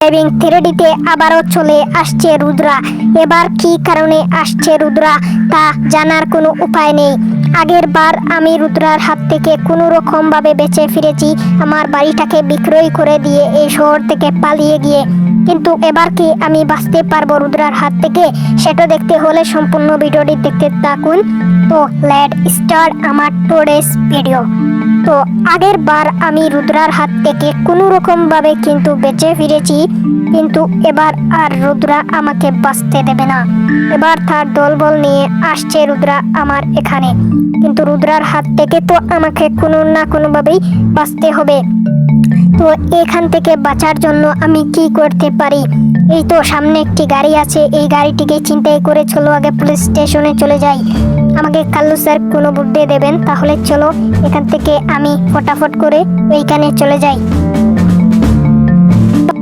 Driving থ্রেডিতে আবারও চলে আসছে রুদ্রা। এবার কি কারণে আসছে রুদ্রা, তা জানার কোনো উপায় নেই। আগের বার আমি রুদ্রার হাত থেকে কোনো রকমভাবে বেঁচে ফিরেছি। আমার বাড়িটাকে বিক্রয় করে দিয়ে এই শহর থেকে পালিয়ে গিয়ে কিন্তু এবার কি আমি বাঁচতে পারব রুদ্রার হাত থেকে? সেটা দেখতে হলে সম্পূর্ণ ভিডিওটি দেখতে থাকুন। তো, লেট স্টার্ট আমার টুডেস ভিডিও তো, আগের বার আমি রুদ্রার হাত থেকে কোনো রকম ভাবে কিন্তু বেঁচে ফিরেছি, কিন্তু এবার আর রুদ্রা আমাকে বাঁচতে দেবে না। এবার তার দলবল নিয়ে আসছে রুদ্রা আমার এখানে। কিন্তু রুদ্রার হাত থেকে তো আমাকে কোনো না কোনোভাবেই বাঁচতে হবে। তো এখান থেকে বাঁচার জন্য আমি কি করতে পারি? এই তো সামনে একটি গাড়ি আছে। এই গাড়িটিকে চিন্তাই করে চলো আগে পুলিশ স্টেশনে চলে যাই। আমাকে কাল্লু স্যার কোনো বুদ্ধি দেবেন? তাহলে চলো এখান থেকে আমি ফটাফট করে ওইখানে চলে যাই।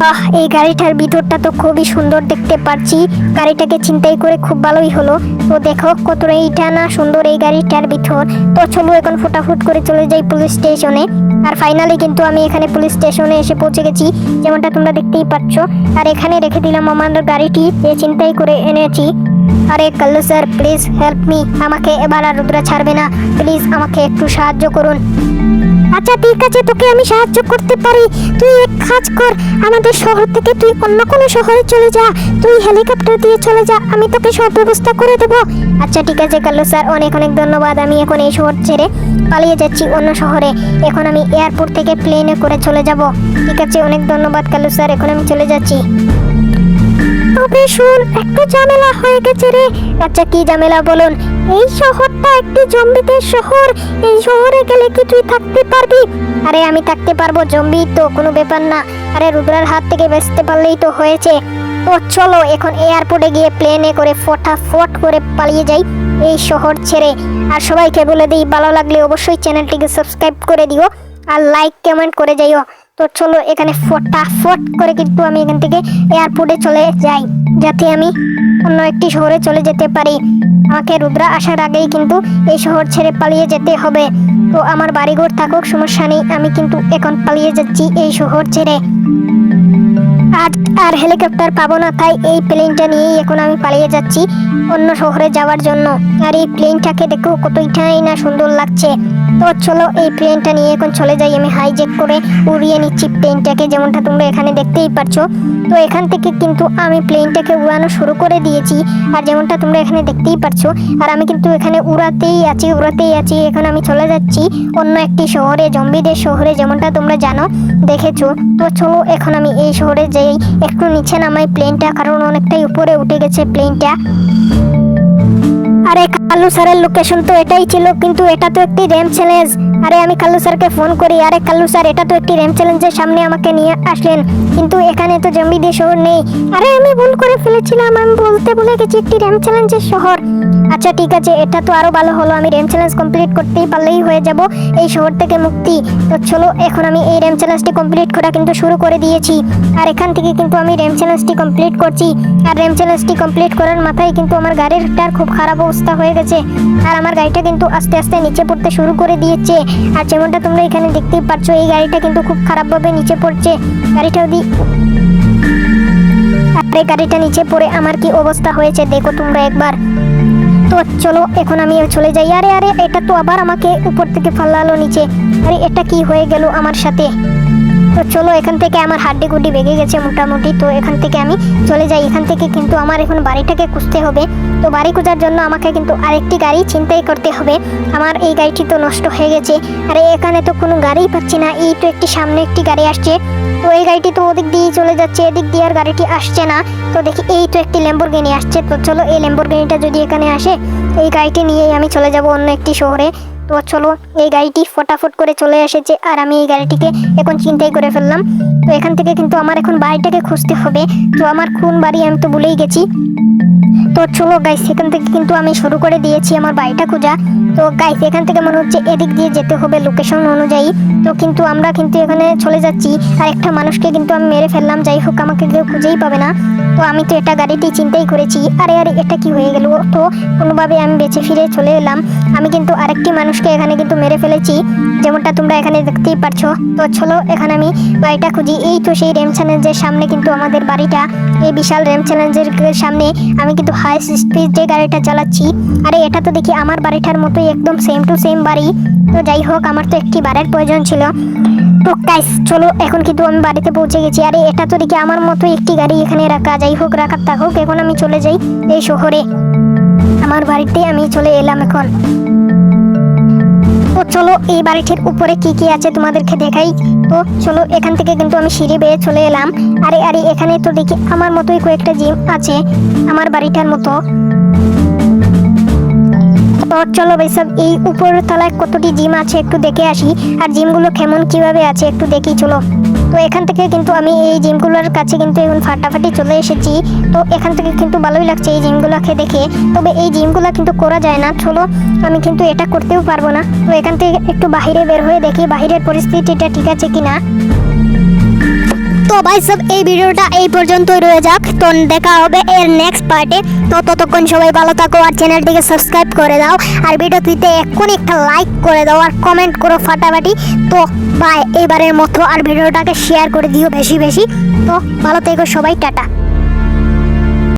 বাহ, এই গাড়িটার ভিতরটা তো খুবই সুন্দর দেখতে পাচ্ছি। গাড়িটাকে চিন্তাই করে খুব ভালোই হলো। তো দেখো কতটা এইটা না সুন্দর এই গাড়িটার ভিতর। তো চলো এখন ফটাফট করে চলে যাই পুলিশ স্টেশনে। আর ফাইনালি কিন্তু আমি এখানে পুলিশ স্টেশনে এসে পৌঁছে গেছি, যেমনটা তোমরা দেখতেই পাচ্ছ। আর এখানে রেখে দিলাম আমার গাড়িটি যে চিন্তাই করে এনেছি। আরে Kallu sir please help me আমাকে এবার আর রুদ্রা ছাড়বে না। প্লিজ আমাকে একটু সাহায্য করুন। আচ্ছা ঠিক আছে, তোকে আমি সাহায্য করতে পারি। তুই এক কাজ কর, আমাদের শহর থেকে তুই অন্য কোনো শহরে চলে যা। তুই হেলিকপ্টার দিয়ে চলে যা, আমি তোকে সব ব্যবস্থা করে দেব। আচ্ছা ঠিক আছে, কাল্লু স্যার, অনেক অনেক ধন্যবাদ। আমি এখন এই শহর ছেড়ে পালিয়ে যাচ্ছি অন্য শহরে। এখন আমি এয়ারপোর্ট থেকে প্লেনে করে চলে যাব। ঠিক আছে, অনেক ধন্যবাদ, কাল্লু স্যার, এখন আমি চলে যাচ্ছি। তবে শুন, একটু ঝামেলা হয়ে গেছে রে। আচ্ছা কি ঝামেলা বলুন? এই শহরটা একটি জম্বিদের শহর। এই শহরে গেলে কি তুই থাকতে পারবি। আরে, আমি থাকতে পারব জম্বি তো, কোনো ব্যাপার না। আরে, রুদ্রার হাত থেকে বেঁচতে পারলেই তো হয়েছে। তো চলো, এখন এয়ারপোর্টে গিয়ে প্লেনে করে ফটাফট করে পালিয়ে যাই এই শহর ছেড়ে। আর সবাইকে বলে দিই, ভালো লাগলে অবশ্যই চ্যানেলটিকে সাবস্ক্রাইব করে দিও। আর লাইক কমেন্ট করে যাইও। তো চলো, এখানে ফটাফট করে কিন্তু আমি এখান থেকে এয়ারপোর্টে চলে যাই। যাতে আমি অন্য একটি শহরে চলে যেতে পারি। আমাকে রুদ্রা আসার আগেই কিন্তু এই শহর ছেড়ে পালিয়ে যেতে হবে। তো আমার বাড়িঘর থাকুক, সমস্যা নেই। আমি কিন্তু এখন পালিয়ে যাচ্ছি এই শহর ছেড়ে। আর আর হেলিকপ্টার পাবো না, তাই এই প্লেনটা নিয়েই এখন আমি পালিয়ে যাচ্ছি অন্য শহরে যাওয়ার জন্য। আর এই প্লেনটাকে দেখো কতইটাই না সুন্দর লাগছে। তো চলো এই প্লেনটা নিয়ে এখন চলে যাই, আমি হাইজেক করে উড়িয়ে নিচ্ছি প্লেনটাকে যেমনটা তোমরা এখানে দেখতেই পাচ্ছো তো এখান থেকে কিন্তু আমি প্লেনটাকে উড়ানো শুরু করে দিয়েছি, আর যেমনটা তোমরা এখানে দেখতেই পাচ্ছো আর আমি কিন্তু এখানে উড়াতেই আছি উড়াতেই আছি, এখন আমি চলে যাচ্ছি অন্য একটি শহরে, জম্বিদের শহরে, যেমনটা তোমরা জানো, দেখেছ। তো চলো এখন আমি এই শহরে যাই একটু নিচে নামাই প্লেনটা কারণ অনেকটাই উপরে উঠে গেছে প্লেনটা আরে কাল্লু স্যারের লোকেশন তো এটাই ছিল, কিন্তু এটা তো একটি র্যাম চ্যালেঞ্জ আরে আমি কালু স্যারকে ফোন করি, আরে কালু স্যার, এটা তো একটি র্যাম চ্যালেঞ্জের সামনে আমাকে নিয়ে আসলেন, কিন্তু এখানে তো জম্বিদের শহর নেই। আরে আমি ভুল করে ফেলেছিলাম, আমি বলতে ভুলে গেছি, একটি র্যাম চ্যালেঞ্জের শহর। আচ্ছা ঠিক আছে, এটা তো আরও ভালো হলো, আমি র্যাম চ্যালেঞ্জ কমপ্লিট করতেই পারলেই হয়ে যাব, এই শহর থেকে মুক্তি। তো চলো, এখন আমি এই র্যাম চ্যালেঞ্জটি কমপ্লিট করা কিন্তু শুরু করে দিয়েছি। আর এখান থেকে কিন্তু আমি র্যাম চ্যালেঞ্জটি কমপ্লিট করছি। আর র্যাম চ্যালেঞ্জটি কমপ্লিট করার মাথায় কিন্তু আমার গাড়িটার খুব খারাপ অবস্থা হয়ে গেছে আর আমার গাড়িটা কিন্তু আস্তে আস্তে নিচে পড়তে শুরু করে দিয়েছে। আর যেমনটা তোমরা এখানে দেখতেই পাচ্ছ এই গাড়িটা কিন্তু খুব খারাপভাবে নিচে পড়ছে। গাড়িটা দি আরে গাড়িটা নিচে পড়ে আমার কি অবস্থা হয়েছে দেখো তোমরা একবার। তো চলো, এখন আমি চলে যাই। আরে আরে, এটা তো আবার আমাকে উপর থেকে ফাল্লালো নিচে। আরে, এটা কি হয়ে গেল আমার সাথে? তো চলো এখান থেকে আমার হাড্ডি গুড্ডি বেগে গেছে মোটামুটি। তো এখান থেকে আমি চলে যাই। এখান থেকে কিন্তু আমার এখন বাড়িটাকে খুঁজতে হবে। তো বাড়ি খোঁজার জন্য আমাকে কিন্তু আরেকটি গাড়ি চিন্তাই করতে হবে। আমার এই গাড়িটি তো নষ্ট হয়ে গেছে। আরে এখানে তো কোনো গাড়িই পাচ্ছি না। এই তো একটি সামনে একটি গাড়ি আসছে। তো এই গাড়িটি তো ওদিক দিয়েই চলে যাচ্ছে। এদিক দিয়ে আর গাড়িটি আসছে না। তো দেখি এই তো একটি ল্যাম্বোরগিনি আসছে। তো চলো এই ল্যাম্বোরগিনিটা যদি এখানে আসে, এই গাড়িটি নিয়েই আমি চলে যাব অন্য একটি শহরে। তো চলো, এই গাড়িটি ফটাফট করে চলে এসেছে আর আমি এই গাড়িটিকে এখন চিন্তাই করে ফেললাম। তো এখান থেকে কিন্তু আমার এখন বাড়িটাকে খুঁজতে হবে। তো আমার কোন বাড়ি আমি তো ভুলেই গেছি। তো চলো গাইস এখান থেকে কিন্তু আমি শুরু করে দিয়েছি আমার বাড়িটা খোঁজা। তো গাইস এখান থেকে মনে হচ্ছে এদিক দিয়ে যেতে হবে লোকেশন অনুযায়ী। তো কিন্তু আমরা কিন্তু এখানে চলে যাচ্ছি। আর একটা মানুষকে কিন্তু আমি মেরে ফেললাম, যাই হোক, আমাকে কেউ খুঁজেই পাবে না। তো আমি তো এটা গাড়িটি চিন্তাই করেছি। আরে আরে, এটা কি হয়ে গেল? তো কোনোভাবে আমি বেঁচে ফিরে চলে এলাম। আমি কিন্তু আরেকটি মানুষকে এখানে কিন্তু মেরে ফেলেছি। যেমনটা তোমরা এখানে দেখতেই পারছ। তো চলো, এখানে আমি বাড়িটা খুঁজি। এই তো সেই রেম চ্যালেঞ্জের সামনে কিন্তু আমাদের বাড়িটা। এই বিশাল রেম চ্যালেঞ্জের সামনে আমি কিন্তু হাই স্পিড যে গাড়িটা চালাচ্ছি, আরে এটা তো দেখি আমার বাড়িটার মতোই একদম সেম টু সেম বাড়ি। তো যাই হোক, আমার তো একটি বাড়ির প্রয়োজন ছিল। তো গাইস চলো, এখন কিন্তু আমি বাড়িতে পৌঁছে গেছি। আরে এটা তো দেখি আমার মতো একটি গাড়ি এখানে রাখা। যাই হোক, রাখার থাকুক এখন আমি চলে যাই এই শহরে। আমার বাড়িতে আমি চলে এলাম এখন। তো চলো এই বাড়িটির উপরে কি কি আছে তোমাদেরকে দেখাই। তো চলো এখান থেকে কিন্তু আমি সিঁড়ি বেয়ে চলে এলাম। আরে আরে, এখানে তো দেখি আমার মতোই কয়েকটা জিম আছে আমার বাড়িটার মতো। তো চলো ভাই সব এই উপরের তলায় কতটি জিম আছে একটু দেখে আসি। আর জিমগুলো কেমন, কীভাবে আছে একটু দেখি, চলো। তো এখান থেকে কিন্তু আমি এই জিমগুলোর কাছে কিন্তু এখন ফাটাফাটি চলে এসেছি। তো এখান থেকে কিন্তু ভালোই লাগছে এই জিমগুলোকে দেখে। তবে এই জিমগুলো কিন্তু করা যায় না। চলো, আমি কিন্তু এটা করতেও পারব না। তো এখান থেকে একটু বাহিরে বের হয়ে দেখি বাইরের পরিস্থিতিটা ঠিক আছে কিনা। তো ভাই, সব এই ভিডিওটা এই পর্যন্তই রয়ে যাক। তো দেখা হবে এর নেক্সট পার্টে তো ততক্ষণ সবাই ভালো থাকো আর চ্যানেলটিকে সাবস্ক্রাইব করে দাও। আর ভিডিওটিতে এক্ষুনি একটা লাইক করে দাও আর কমেন্ট করো ফাটাফাটি। তো ভাই, এবারের মতো আর ভিডিওটাকে শেয়ার করে দিও বেশি বেশি। তো ভালো থেকো সবাই, টাটা।